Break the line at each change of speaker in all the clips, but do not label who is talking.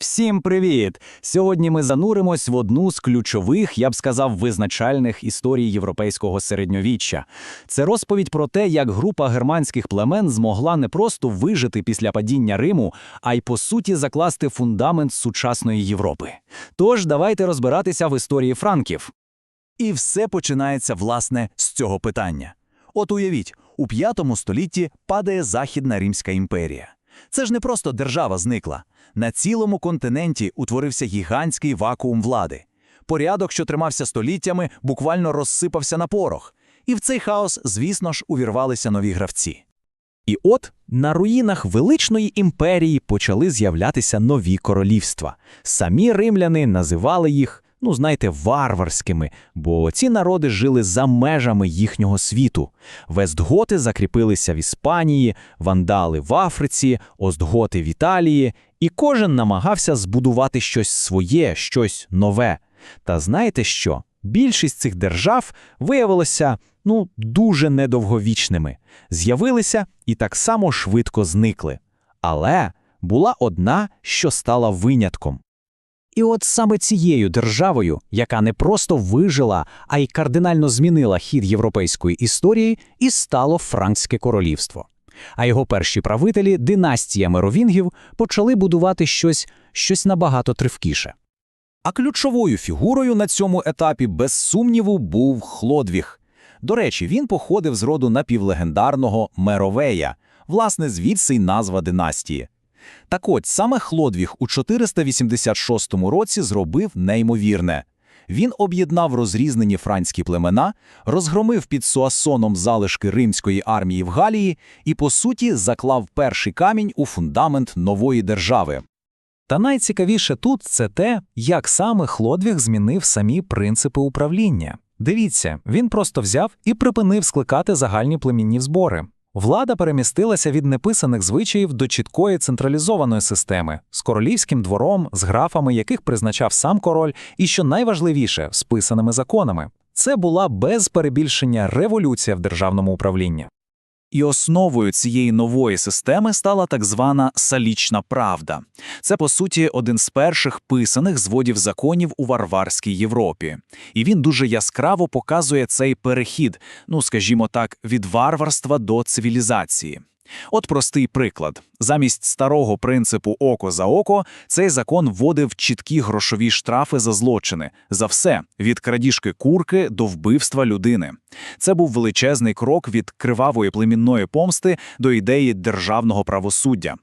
Всім привіт! Сьогодні ми зануримось в одну з ключових, я б сказав, визначальних історій європейського середньовіччя. Це розповідь про те, як група германських племен змогла не просто вижити після падіння Риму, а й по суті закласти фундамент сучасної Європи. Тож давайте розбиратися в історії франків.
І все починається, власне, з цього питання. От уявіть, у п'ятому столітті падає Західна Римська імперія. Це ж не просто держава зникла. На цілому континенті утворився гігантський вакуум влади. Порядок, що тримався століттями, буквально розсипався на порох. І в цей хаос, звісно ж, увірвалися нові гравці.
І от на руїнах величної імперії почали з'являтися нові королівства. Самі римляни називали їх, ну знаєте, варварськими, бо ці народи жили за межами їхнього світу. Вестготи закріпилися в Іспанії, вандали в Африці, остготи в Італії, і кожен намагався збудувати щось своє, щось нове. Та знаєте що? Більшість цих держав виявилося ну, дуже недовговічними, з'явилися і так само швидко зникли. Але була одна, що стала винятком. І от саме цією державою, яка не просто вижила, а й кардинально змінила хід європейської історії, і стало Франкське королівство. А його перші правителі, династія Меровінгів, почали будувати щось, щось набагато тривкіше.
А ключовою фігурою на цьому етапі, без сумніву, був Хлодвіг. До речі, він походив з роду напівлегендарного Меровея, власне, звідси й назва династії. Так от, саме Хлодвіг у 486 році зробив неймовірне. Він об'єднав розрізнені франські племена, розгромив під Суасоном залишки римської армії в Галії і, по суті, заклав перший камінь у фундамент нової держави.
Та найцікавіше тут це те, як саме Хлодвіг змінив самі принципи управління. Дивіться, він просто взяв і припинив скликати загальні племінні збори. Влада перемістилася від неписаних звичаїв до чіткої централізованої системи з королівським двором, з графами, яких призначав сам король, і що найважливіше з писаними законами. Це була без перебільшення революція в державному управлінні.
І основою цієї нової системи стала так звана салічна правда. Це, по суті, один з перших писаних зводів законів у варварській Європі. І він дуже яскраво показує цей перехід, ну скажімо так, від варварства до цивілізації. От простий приклад: замість старого принципу око за око, цей закон вводив чіткі грошові штрафи за злочини за все від крадіжки курки до вбивства людини. Це був величезний крок від кривавої племінної помсти до ідеї державного правосуддя.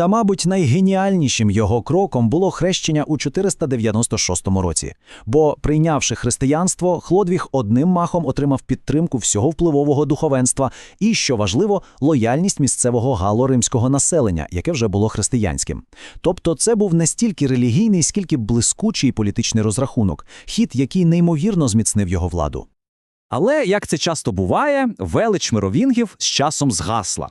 Та, мабуть, найгеніальнішим його кроком було хрещення у 496 році. Бо, прийнявши християнство, Хлодвіг одним махом отримав підтримку всього впливового духовенства і, що важливо, лояльність місцевого галоримського населення, яке вже було християнським. Тобто, це був не стільки релігійний, скільки блискучий політичний розрахунок, хід, який неймовірно зміцнив його владу.
Але, як це часто буває, велич мировінгів з часом згасла.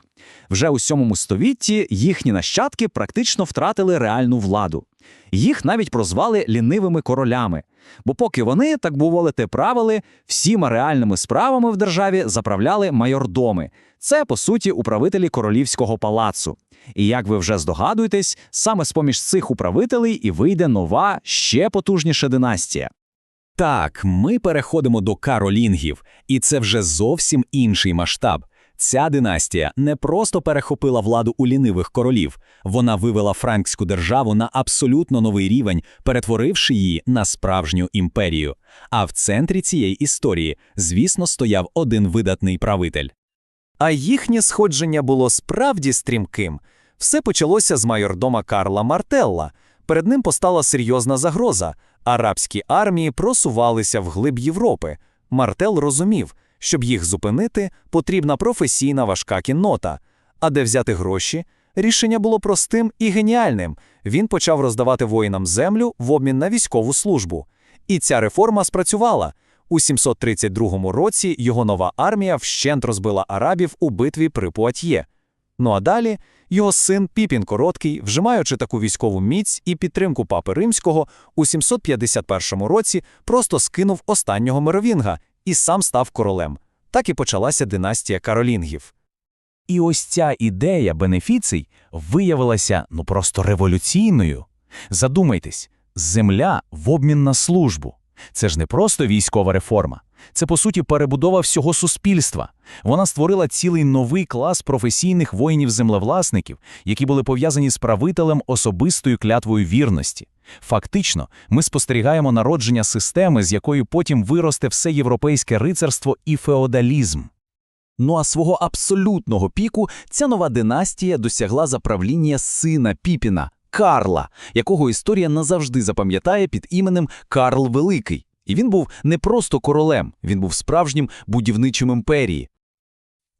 Вже у сьомому столітті їхні нащадки практично втратили реальну владу. Їх навіть прозвали лінивими королями. Бо поки вони, так би мовити, правили, всіма реальними справами в державі заправляли майордоми. Це, по суті, управителі королівського палацу. І як ви вже здогадуєтесь, саме з-поміж цих управителей і вийде нова, ще потужніша династія.
Так, ми переходимо до каролінгів, і це вже зовсім інший масштаб. Ця династія не просто перехопила владу у лінивих королів, вона вивела франкську державу на абсолютно новий рівень, перетворивши її на справжню імперію. А в центрі цієї історії, звісно, стояв один видатний правитель.
А їхнє сходження було справді стрімким. Все почалося з майордома Карла Мартелла. Перед ним постала серйозна загроза. Арабські армії просувалися вглиб Європи. Мартел розумів, щоб їх зупинити, потрібна професійна важка кіннота. А де взяти гроші? Рішення було простим і геніальним. Він почав роздавати воїнам землю в обмін на військову службу. І ця реформа спрацювала. У 732 році його нова армія вщент розбила арабів у битві при Пуатьє. Ну а далі його син Піпін Короткий, вжимаючи таку військову міць і підтримку папи римського, у 751 році просто скинув останнього мировінга і сам став королем. Так і почалася династія каролінгів.
І ось ця ідея бенефіцій виявилася ну просто революційною. Задумайтесь, земля в обмін на службу. Це ж не просто військова реформа. Це, по суті, перебудова всього суспільства. Вона створила цілий новий клас професійних воїнів-землевласників, які були пов'язані з правителем особистою клятвою вірності. Фактично, ми спостерігаємо народження системи, з якої потім виросте все європейське рицарство і феодалізм.
Ну а свого абсолютного піку ця нова династія досягла за правління сина Піпіна Карла, якого історія назавжди запам'ятає під іменем Карл Великий. І він був не просто королем, він був справжнім будівничим імперії.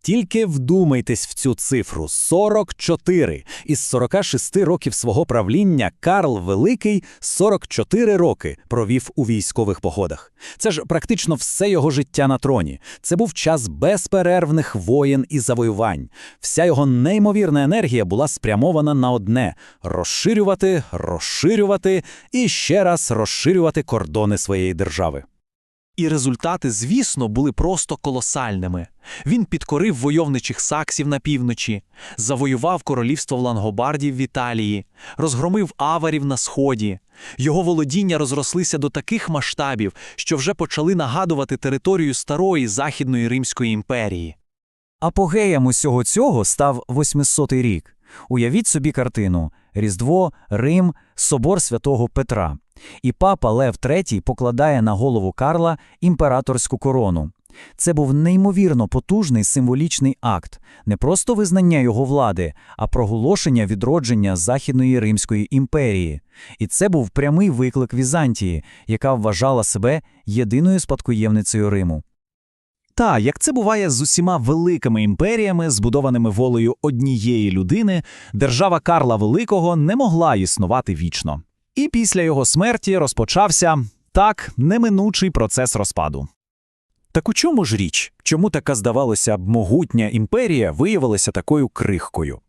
Тільки вдумайтесь в цю цифру 44. Із 46 років свого правління Карл Великий 44 роки провів у військових походах. Це ж практично все його життя на троні. Це був час безперервних воєн і завоювань. Вся його неймовірна енергія була спрямована на одне розширювати, розширювати і ще раз розширювати кордони своєї держави.
І результати, звісно, були просто колосальними. Він підкорив войовничих саксів на півночі, завоював королівство лангобардів в Італії, розгромив аварів на сході. Його володіння розрослися до таких масштабів, що вже почали нагадувати територію старої Західної Римської імперії.
Апогеєм усього цього став 800-й рік. Уявіть собі картину – Різдво, Рим, собор святого Петра. І папа Лев III покладає на голову Карла імператорську корону. Це був неймовірно потужний символічний акт, не просто визнання його влади, а проголошення відродження Західної Римської імперії. І це був прямий виклик Візантії, яка вважала себе єдиною спадкоємницею Риму.
Та, як це буває з усіма великими імперіями, збудованими волею однієї людини, держава Карла Великого не могла існувати вічно. І після його смерті розпочався так неминучий процес розпаду.
Так у чому ж річ? Чому така, здавалося б, могутня імперія виявилася такою крихкою?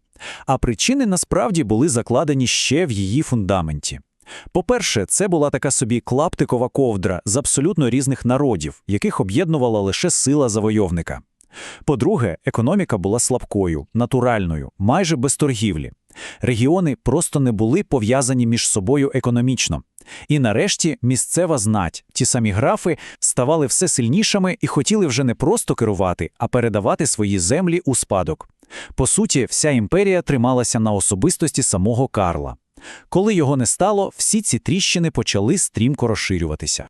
А причини насправді були закладені ще в її фундаменті. По-перше, це була така собі клаптикова ковдра з абсолютно різних народів, яких об'єднувала лише сила завойовника. По-друге, економіка була слабкою, натуральною, майже без торгівлі. Регіони просто не були пов'язані між собою економічно. І нарешті місцева знать, ті самі графи, ставали все сильнішими і хотіли вже не просто керувати, а передавати свої землі у спадок. По суті, вся імперія трималася на особистості самого Карла. Коли його не стало, всі ці тріщини почали стрімко розширюватися.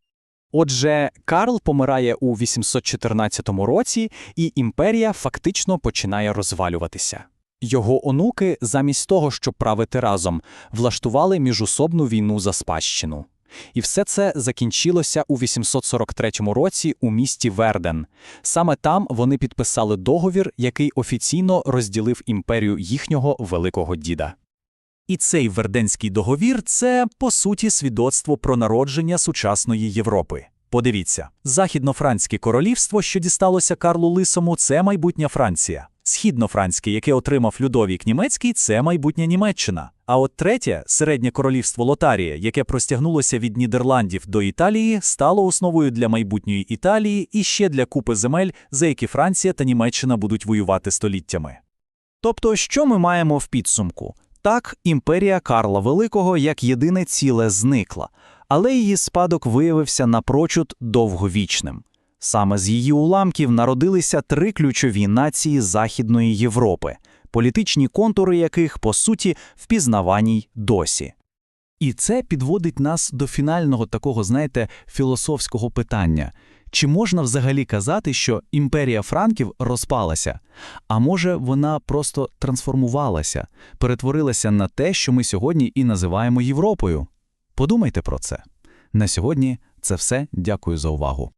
Отже, Карл помирає у 814 році, і імперія фактично починає розвалюватися. Його онуки, замість того, щоб правити разом, влаштували міжусобну війну за спадщину. І все це закінчилося у 843 році у місті Верден. Саме там вони підписали договір, який офіційно розділив імперію їхнього великого діда.
І цей Верденський договір – це, по суті, свідоцтво про народження сучасної Європи. Подивіться, Західнофранське королівство, що дісталося Карлу Лисому, це майбутня Франція. Східнофранське, яке отримав Людовік Німецький, це майбутня Німеччина. А от третє, середнє королівство Лотарія, яке простягнулося від Нідерландів до Італії, стало основою для майбутньої Італії і ще для купи земель, за які Франція та Німеччина будуть воювати століттями.
Тобто, що ми маємо в підсумку? Так, імперія Карла Великого як єдине ціле зникла, але її спадок виявився напрочуд довговічним. Саме з її уламків народилися три ключові нації Західної Європи, політичні контури яких, по суті, впізнавані досі.
І це підводить нас до фінального такого, знаєте, філософського питання. Чи можна взагалі казати, що імперія франків розпалася? А може, вона просто трансформувалася, перетворилася на те, що ми сьогодні і називаємо Європою? Подумайте про це. На сьогодні це все. Дякую за увагу.